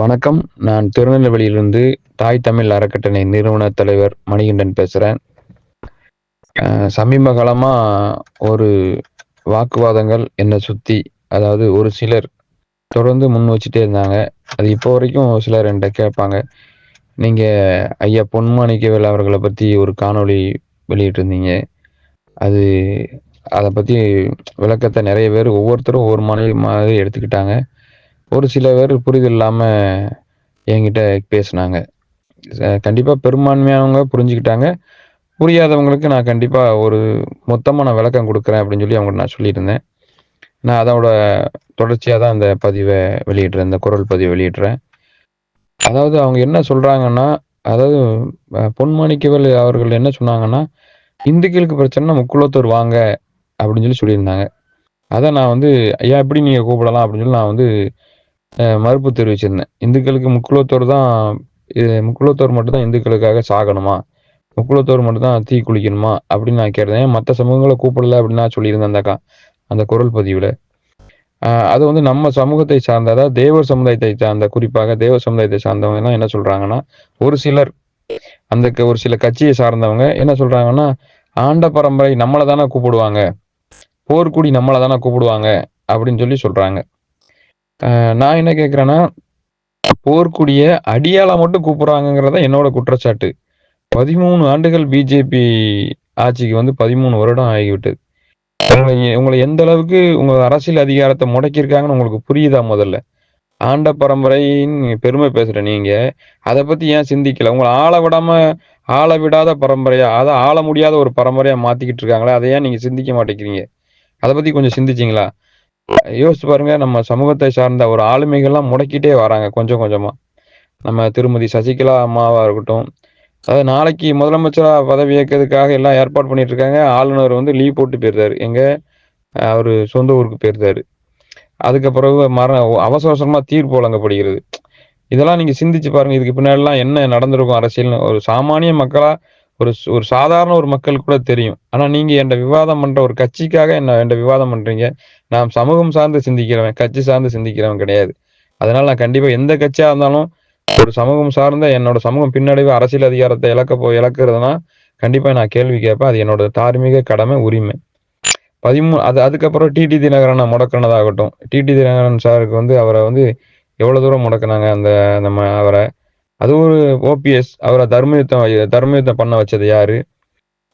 வணக்கம். நான் திருநெல்வேலியிலிருந்து தாய் தமிழ் அறக்கட்டளை நிறுவன தலைவர் மணிகண்டன் பேசுகிறேன் சமீப காலமாக ஒரு வாக்குவாதங்கள் என்னை சுற்றி அதாவது ஒரு சிலர் தொடர்ந்து முன் வச்சுட்டே இருந்தாங்க. அது இப்போ வரைக்கும் சிலர் என்கிட்ட கேட்பாங்க. நீங்கள் ஐயா பொன்மாணிக்கவேல் அவர்களை பற்றி ஒரு காணொளி வெளியிட்டிருந்தீங்க. அது அதை பற்றி விளக்கத்தை நிறைய பேர் ஒவ்வொருத்தரும் ஒவ்வொரு மாநில மாதிரி எடுத்துக்கிட்டாங்க. ஒரு சில பேர் புரிதல் இல்லாமல் என்கிட்ட பேசுனாங்க. கண்டிப்பாக பெரும்பான்மையானவங்க புரிஞ்சுக்கிட்டாங்க. புரியாதவங்களுக்கு நான் கண்டிப்பாக ஒரு மொத்தமாக நான் விளக்கம் கொடுக்குறேன் அப்படின்னு சொல்லி அவங்கள்ட்ட நான் சொல்லியிருந்தேன். நான் அதோட தொடர்ச்சியாக தான் அந்த பதிவை வெளியிடுறேன் இந்த குரல் பதிவை வெளியிடுறேன். அதாவது அவங்க என்ன சொல்கிறாங்கன்னா அதாவது பொன்மாணிக்கவல் அவர்கள் என்ன சொன்னாங்கன்னா இந்துக்களுக்கு பிரச்சனை முக்குளத்தூர் வாங்க அப்படின்னு சொல்லி சொல்லியிருந்தாங்க. அதை நான் வந்து ஐயா எப்படி நீங்கள் கூப்பிடலாம்? அப்படின்னு சொல்லி நான் வந்து மறுப்பு தெரிவிச்சிருந்தேன். இந்துக்களுக்கு முக்குலத்தோர் தான் முக்குலத்தோர் மட்டும்தான் இந்துக்களுக்காக சாகணுமா? முக்குலத்தோர் மட்டும்தான் தீ குளிக்கணுமா? அப்படின்னு நான் கேட்டேன். மற்ற சமூகங்களை கூப்பிடல அப்படின்னு நான் சொல்லியிருந்தேன் அந்த அந்த குரல் பதிவில். அது வந்து நம்ம சமூகத்தை சார்ந்த அதாவது தேவர் சமுதாயத்தை சார்ந்த குறிப்பாக தேவர் சமுதாயத்தை சார்ந்தவங்க எல்லாம் என்ன சொல்றாங்கன்னா ஒரு சிலர் அந்த ஒரு சில கட்சியை சார்ந்தவங்க என்ன சொல்றாங்கன்னா ஆண்ட பரம்பரை நம்மளை தானே கூப்பிடுவாங்க. போர்க்குடி நம்மளை தானே கூப்பிடுவாங்க அப்படின்னு சொல்லி சொல்றாங்க. நான் என்ன கேட்குறேன்னா போர்க்குடிய அடியாளா மட்டும் கூப்பிடுறாங்கிறத என்னோட குற்றச்சாட்டு. பதிமூணு ஆண்டுகள் பிஜேபி ஆட்சிக்கு வந்து பதிமூணு வருடம் ஆகிவிட்டது உங்களை உங்களை எந்த அளவுக்கு உங்க அரசியல் அதிகாரத்தை முடக்கியிருக்காங்கன்னு உங்களுக்கு புரியுதா முதல்ல? ஆண்ட பரம்பரைன்னு பெருமை பேசுற நீங்க. அதை பத்தி ஏன் சிந்திக்கல? உங்களை ஆள விடாம ஆள விடாத பரம்பரையா அதை ஆள முடியாத ஒரு பரம்பரையா மாத்திக்கிட்டு இருக்காங்களே அதை ஏன் நீங்க சிந்திக்க மாட்டேங்கிறீங்க? அதை பத்தி கொஞ்சம் சிந்திச்சிங்களா? யோசிச்சு பாருங்க நம்ம சமூகத்தை சார்ந்த ஒரு ஆளுமைகள்லாம் முடக்கிட்டே வராங்க கொஞ்சம் கொஞ்சமா. நம்ம திருமதி சசிகலா அம்மாவா இருக்கட்டும் அதாவது நாளைக்கு முதலமைச்சரா பதவி ஏற்கிறதுக்காக எல்லாம் ஏற்பாடு பண்ணிட்டு இருக்காங்க ஆளுநர் வந்து லீவ் போட்டு போயிருந்தாரு எங்க அவரு சொந்த ஊருக்கு போயிருந்தாரு அதுக்கு பிறகு மர அவசர அவசரமா தீர்ப்பு வழங்கப்படுகிறது. இதெல்லாம் நீங்க சிந்திச்சு பாருங்க இதுக்கு பின்னாடிலாம் என்ன நடந்திருக்கும் அரசியல்னு ஒரு சாமானிய மக்களா ஒரு ஒரு சாதாரண ஒரு மக்களுக்கு கூட தெரியும். ஆனா நீங்க என்ன விவாதம் பண்ற ஒரு கட்சிக்காக என்ன என்ன விவாதம் பண்றீங்க? நான் சமூகம் சார்ந்து சிந்திக்கிறவன் கட்சி சார்ந்து சிந்திக்கிறவன் கிடையாது. அதனால நான் கண்டிப்பா எந்த கட்சியா இருந்தாலும் ஒரு சமூகம் சார்ந்த என்னோட சமூகம் பின்னடைவு அரசியல் அதிகாரத்தை இழக்க போ இழக்கிறதுனா கண்டிப்பா நான் கேள்வி கேட்பேன். அது என்னோட தார்மீக கடமை உரிமை. பதிமூணு அது அதுக்கப்புறம் டிடி தினகரனை முடக்கினதாகட்டும். டிடி தினகரன் சாருக்கு வந்து அவரை வந்து எவ்வளவு தூரம் முடக்கினாங்க அந்த நம்ம அவரை? அது ஒரு ஓபிஎஸ் அவரை தர்மயுத்தம் தர்மயுத்தம் பண்ண வச்சது யாரு?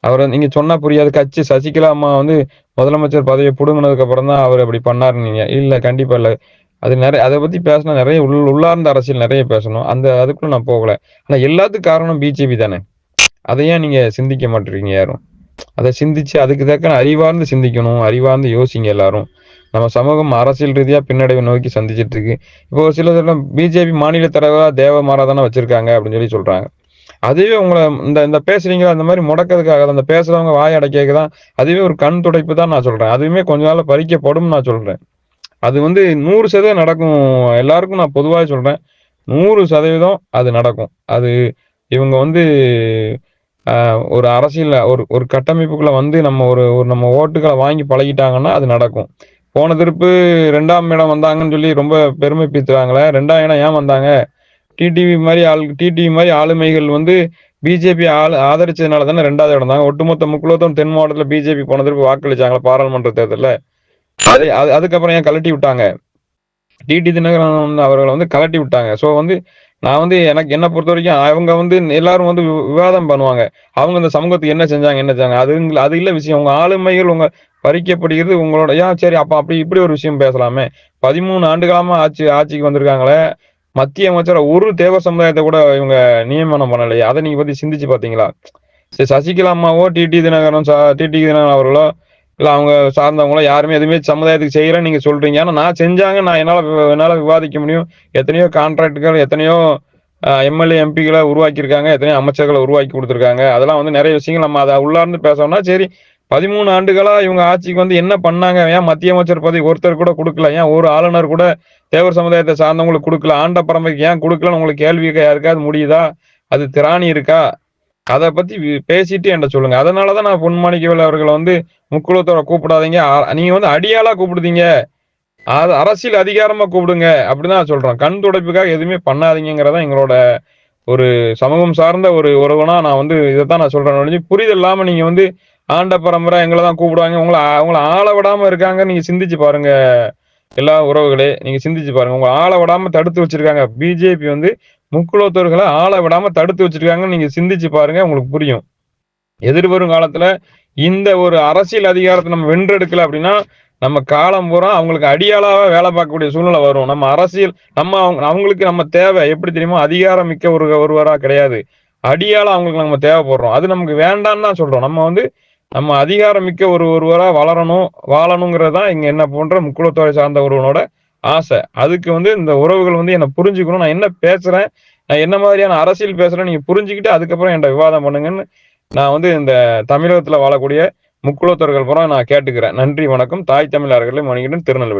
அவரை நீங்க சொன்னா புரியாது. கட்சி சசிகலா அம்மா வந்து முதலமைச்சர் பதவியை புடுங்கினதுக்கு அப்புறம் தான் அவர் அப்படி பண்ணாரு நீங்க இல்ல கண்டிப்பா இல்ல. அது நிறைய அதை பத்தி பேசினா நிறைய உள் உள்ளார்ந்த அரசியல் நிறைய பேசணும். அந்த அதுக்குள்ள நான் போகல. ஆனா எல்லாத்துக்கும் காரணம் பிஜேபி தானே. அதையே நீங்க சிந்திக்க மாட்டேறீங்க யாரும்? அதை சிந்திச்சு அதுக்கு தக்க அறிவார்ந்து சிந்திக்கணும். அறிவார்ந்து யோசிங்க எல்லாரும். நம்ம சமூகம் அரசியல் ரீதியாக பின்னடைவை நோக்கி சந்திச்சிட்டு இருக்கு. இப்போ சில பிஜேபி மாநில தலைவராக தேவமாரா தானே வச்சிருக்காங்க அப்படின்னு சொல்லி சொல்றாங்க. அதுவே உங்களை இந்த இந்த பேசுறீங்களா அந்த மாதிரி முடக்கிறதுக்காக அந்த பேசுறவங்க வாய் அடைக்க தான் அதுவே ஒரு கண் துடைப்பு தான் நான் சொல்றேன். அதுவுமே கொஞ்ச நாள் பறிக்கப்படும் நான் சொல்றேன். அது வந்து நூறு சதவீதம் நடக்கும். எல்லாருக்கும் நான் பொதுவாக சொல்றேன். நூறு சதவீதம் அது நடக்கும். அது இவங்க வந்து ஒரு அரசியல் ஒரு ஒரு கட்டமைப்புக்குள்ள வந்து நம்ம ஒரு ஒரு நம்ம ஓட்டுகளை வாங்கி பழகிட்டாங்கன்னா அது நடக்கும். போன திருப்பு ரெண்டாம் இடம் வந்தாங்கன்னு சொல்லி ரொம்ப பெருமை பீத்துறாங்களே ரெண்டாம் இடம் ஏன் வந்தாங்க? டிடிவி மாதிரி ஆள் டிடிவி மாதிரி ஆளுமைகள் வந்து பிஜேபி ஆள் ஆதரிச்சதுனால தானே ரெண்டாவது இடம் தாங்க ஒட்டுமொத்த முக்குலத்தும் தென் மாவட்டத்தில் பிஜேபி போன திருப்பு வாக்களிச்சாங்களா பாராளுமன்ற தேர்தலில். அது அதுக்கப்புறம் ஏன் கலட்டி விட்டாங்க? டிடி தினகரன் அவர்களை வந்து கலட்டி விட்டாங்க. ஸோ வந்து நான் வந்து எனக்கு என்ன பொறுத்த வரைக்கும் அவங்க வந்து எல்லாரும் வந்து விவாதம் பண்ணுவாங்க. அவங்க இந்த சமூகத்துக்கு என்ன செஞ்சாங்க என்ன செஞ்சாங்க? அது அது இல்ல விஷயம். உங்க ஆளுமைகள் உங்க பறிக்கப்படுகிறது உங்களோட ஏன் சரி அப்ப அப்படி இப்படி ஒரு விஷயம் பேசலாமே? பதிமூணு ஆண்டுகாலமா ஆட்சி ஆட்சிக்கு வந்திருக்காங்களே? மத்திய அமைச்சர் ஒரு தேவ சமுதாயத்தை கூட இவங்க நியமனம் பண்ணலையே? அதை நீங்க பத்தி சிந்திச்சு பாத்தீங்களா? சரி சசிகலா அம்மாவோ டிடி தினகரன் டிடி தினகரன் அவர்களோ இல்ல அவங்க சார்ந்தவங்களும் யாருமே எதுவுமே சமுதாயத்துக்கு செய்யறேன்னு நீங்க சொல்றீங்க. ஆனா நான் செஞ்சாங்க நான் என்னால என்னால விவாதிக்க முடியும். எத்தனையோ கான்ட்ராக்டுகள் எத்தனையோ எம்எல்ஏ எம்பிகளை உருவாக்கியிருக்காங்க. எத்தனையோ அமைச்சர்களை உருவாக்கி கொடுத்துருக்காங்க. அதெல்லாம் வந்து நிறைய விஷயங்கள் நம்ம அதை உள்ளார்ந்து பேசணும்னா சரி பதிமூணு ஆண்டுகளா இவங்க ஆட்சிக்கு வந்து என்ன பண்ணாங்க? ஏன் மத்திய அமைச்சர் பதவி ஒருத்தர் கூட கொடுக்கல? ஏன் ஒரு ஆளுநர் கூட தேவர் சமுதாயத்தை சார்ந்தவங்களுக்கு கொடுக்கல? ஆண்ட பரம்பரைக்கு ஏன் கொடுக்கலன்னு உங்களுக்கு கேள்வி யாருக்காவது முடியுதா? அது திராணி இருக்கா? அதை பத்தி பேசிட்டு என்கிட்ட சொல்லுங்க. அதனாலதான் நான் பொன்மாணிக்கவேல் அவர்களை வந்து முக்குளத்தோட கூப்பிடாதீங்க. நீங்க வந்து அடியாளா கூப்பிடுதீங்க. அது அரசியல் அதிகாரமா கூப்பிடுங்க அப்படின்னு தான் சொல்றோம் கண் துடைப்புக்காக எதுவுமே பண்ணாதீங்கிறதா எங்களோட ஒரு சமூகம் சார்ந்த ஒரு உறவுனா நான் வந்து இதை தான் நான் சொல்றேன். ஒழிஞ்சு புரிதல் இல்லாம நீங்க வந்து ஆண்ட பரம்பரை எங்களை தான் கூப்பிடுவாங்க. உங்களை அவங்களை ஆள விடாம இருக்காங்க. நீங்க சிந்திச்சு பாருங்க. எல்லா உறவுகளே நீங்க சிந்திச்சு பாருங்க. உங்களை ஆள விடாம தடுத்து வச்சிருக்காங்க. பிஜேபி வந்து முக்குலத்தோர்களை ஆள விடாம தடுத்து வச்சிருக்காங்கன்னு நீங்க சிந்திச்சு பாருங்க உங்களுக்கு புரியும். எதிர்வரும் காலத்துல இந்த ஒரு அரசியல் அதிகாரத்தை நம்ம வென்றெடுக்கல அப்படின்னா நம்ம காலம் பூரா அவங்களுக்கு அடியாளாவா வேலை பார்க்கக்கூடிய சூழ்நிலை வரும். நம்ம அரசியல் நம்ம அவங்க அவங்களுக்கு நம்ம தேவை. எப்படி தெரியுமோ அதிகாரம் மிக்க ஒரு ஒருவரா கிடையாது. அடியால அவங்களுக்கு நம்ம தேவைப்படுறோம். அது நமக்கு வேண்டாம்னு தான் சொல்றோம். நம்ம வந்து நம்ம அதிகாரம் மிக்க ஒரு ஒருவரா வளரணும் வாழணுங்கிறது தான் இங்க என்ன போன்ற முக்குளத்தோரை சார்ந்த ஒருவனோட ஆசை. அதுக்கு வந்து இந்த உறவுகள் வந்து என்னை புரிஞ்சுக்கணும். நான் என்ன பேசுறேன்? நான் என்ன மாதிரியான அரசியல் பேசுறேன் நீங்க புரிஞ்சுக்கிட்டு அதுக்கப்புறம் என்கிட்ட விவாதம் பண்ணுங்கன்னு நான் வந்து இந்த தமிழகத்துல வாழக்கூடிய முக்குளத்தோர்கள் புறம் நான் கேட்டுக்கிறேன். நன்றி வணக்கம். தாய் தமிழ் அறக்கட்டளை மணிகண்டன் திருநெல்வேலி.